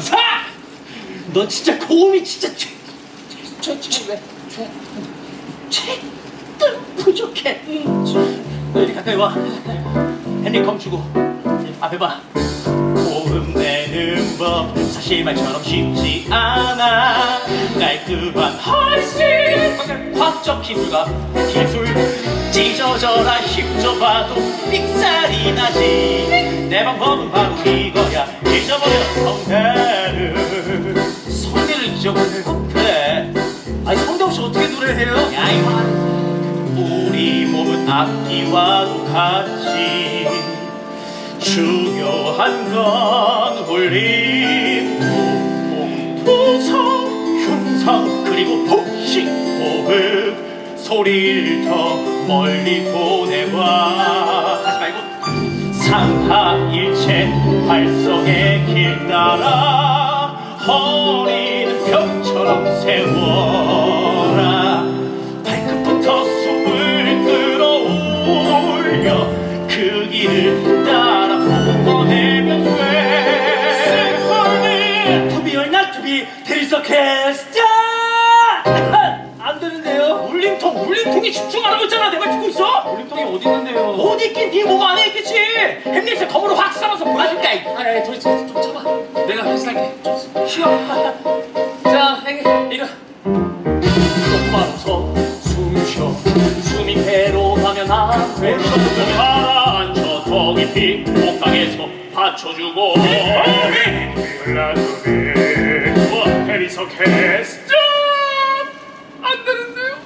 사! 넌 진짜 고음이 진짜 최, 최, 최, 최, 최, 최, 부족해. 음. 너 이리 가까이 와. 헨리 검주고 앞에 봐. 고음 내는 법 사실 말처럼 쉽지 않아 깔끔한 헐스 과학적 기술과 기술 찢어져라 힘줘봐도 삑살이 나지. 내 방법은 바로 이거야. 잊어버려 성대를. 성대를 잊어버려? 그래. 아니 성대 없이 어떻게 노래를 해요? 야 이거 우리 몸은 악기와도 같이 중요한 건 울림, 동투성, 흉성 그리고 호흡 소리를 더 멀리 보내봐 하지 말고. 삼하일체 발성의 길 따라 허리는 벽처럼 세워라. 발끝부터 숨을 끌어올려 그 길을 따라 뿜어내면 돼. Symphony To be or not to be There is a 안 되는데요 울림통 울림통이 집중하라고 했잖아 내말 듣고 있어? 울림통이 어디 있는데요? 어디 있긴 네몸 안에 있겠지 햄릿을 검으로 확 삼아서 보여줄까 이 아니 도리 좀, 좀 참아 내가 대신할게 쉬어 자 행이 이거 똑바로 서 숨 쉬어 숨이 배로 가면 안 돼 가라앉혀 더 깊이 목강에서 받쳐주고 페리서 캐스트 안 되는데요?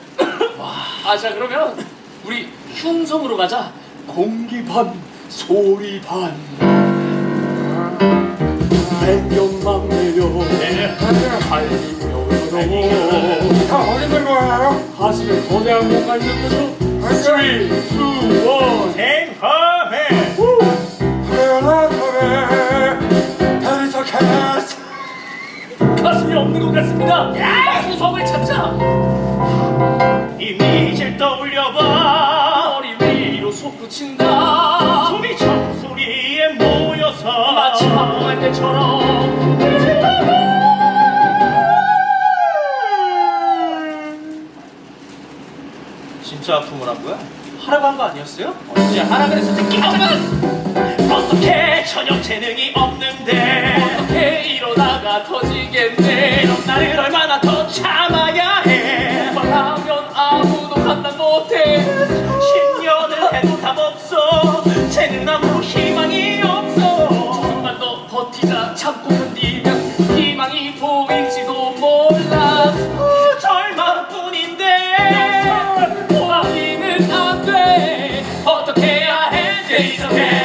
아 자 그러면 우리 흉성으로 가자. 공기 반 소리 반. 백년만 내려 달리며 다 어디는 거예요? 가슴에 거대한 뭔가 있는 거죠 3, 2, 1 생화해 그래나 그래. 페리서 캐스 가슴이 없는 것 같습니다. 야! 흉성을 찾자 솟구친다. 소리 청소리에 모여서 마치 화풍할 때처럼. 진짜 아픔을 한 거야? 하라고 한 거 아니었어요? 언제 하라 그랬어 새끼가 어떻게 전혀 재능이 없는데? 어떻게 이러다가 터지겠네? 이런 나를 얼마나 더 참아야 해? 말하면 아무도 판단 못해 참고 견디면 희망이 보일지도 몰라. 어, 절망뿐인데 포기는 안돼. 어떻게 해야 해? 이렇게